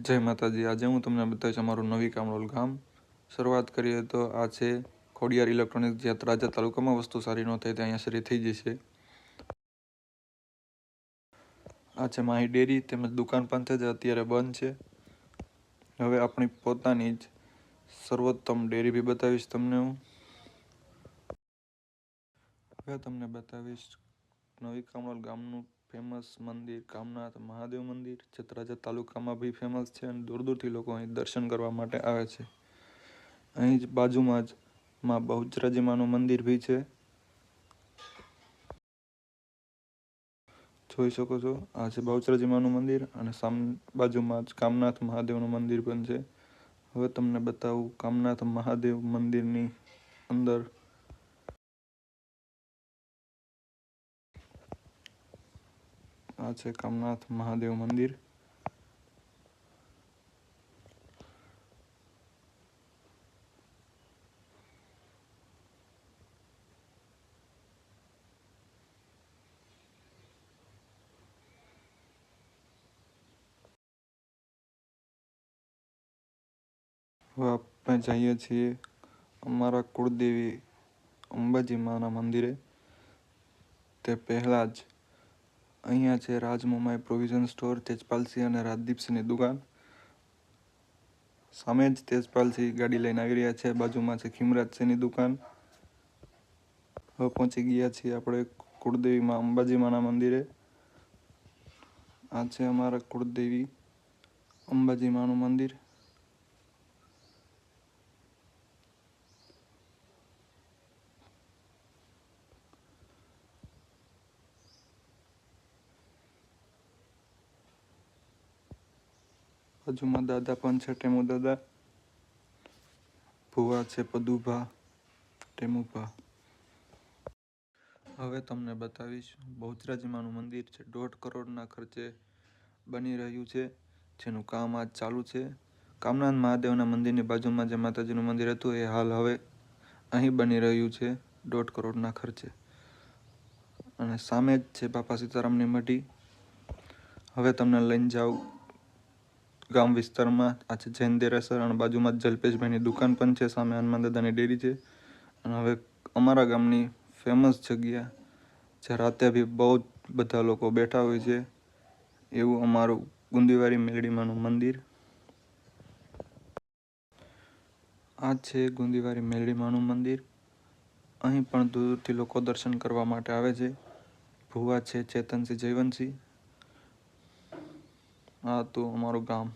જય માતાજી. આજે હું તમને બતાવીશ અમારું નવી કામરોલ ગામ. શરૂઆત કરીએ તો આ છે ખોડિયાર ઇલેક્ટ્રોનિક્સ, જ્યાં ત્રાજા તાલુકામાં વસ્તુ સારી ન થાય ત્યાં અહીંયા શરૂ થઈ જશે. આ છે માહી ડેરી તેમજ દુકાન પણ છે જે અત્યારે બંધ છે. હવે આપણી પોતાની જ સર્વોત્તમ ડેરી બી બતાવીશ તમને હું. હવે તમને બતાવીશ નવી કામરોલ ગામનું ફેમસ મંદિર, કામનાથ, મહાદેવ મંદિર જે તાલુકામાં બી ફેમસ છે અને દૂર દૂરથી લોકો અહીં દર્શન કરવા માટે આવે છે. અહીં જ બાજુમાં જ માં બહુચરાજી મંદિર બી છે. જોઈ શકો છો, આ છે બહુચરાજી મંદિર અને સામ બાજુમાં જ કામનાથ, મહાદેવનું મંદિર પણ છે. હવે તમને બતાવું કામનાથ, મહાદેવ મંદિરની અંદર આ છે કામનાથ મહાદેવ મંદિર. આપણે જઈએ છીએ અમારા કુળદેવી અંબાજી માના મંદિરે. તે પહેલાં જ અહીંયા છે રાજમોમાઈ પ્રોવિઝન સ્ટોર, તેજપાલસિંહ અને રાજદીપસિંહની દુકાન. સામે જ તેજપાલસિંહ ગાડી લઈને આવી રહ્યા છે. બાજુમાં છે ખીમરાજસિંહની દુકાન. હવે પહોંચી ગયા છીએ આપણે કુળદેવીમાં અંબાજીમાના મંદિરે. આ છે અમારા કુળદેવી અંબાજી માનું મંદિર. બાજુમાં દાદા પણ છે, ટેમુ દાદા. ભુવા છે, પદુભા, ટેમુભા. હવે તમને બતાવીશ, બહુચરાજીમાનું મંદિર છે, દોઢ કરોડના ખર્ચે બની રહ્યું છે, જેનું કામ આજ ચાલુ છે. કામનાથ મહાદેવના મંદિરની બાજુમાં જે માતાજીનું મંદિર હતું, એ હાલ હવે અહીં બની રહ્યું છે, દોઢ કરોડના ખર્ચે. અને સામે જ છે બાપા સીતારામની મઢી. હવે તમને લઈને જાઉં. ગામ વિસ્તારમાં આ છે જૈન દેરાસર, અને બાજુમાં જલ્પેશભાઈની દુકાન પણ છે, સામે હનુમાન દાદાની ડેરી છે. અને હવે અમારા ગામની ફેમસ જગ્યા જે રાતે બી બહુ જ બધા લોકો બેઠા હોય છે, એવું અમારું ગુંદીવારી મેલડીમાનું મંદિર. આ છે ગુંદીવારી મેલડીમાનું મંદિર. અહીં પણ દૂરથી લોકો દર્શન કરવા માટે આવે છે. ભુવા છે ચેતનસિંહ જયવંતસિંહ આ હતું અમારું ગામ.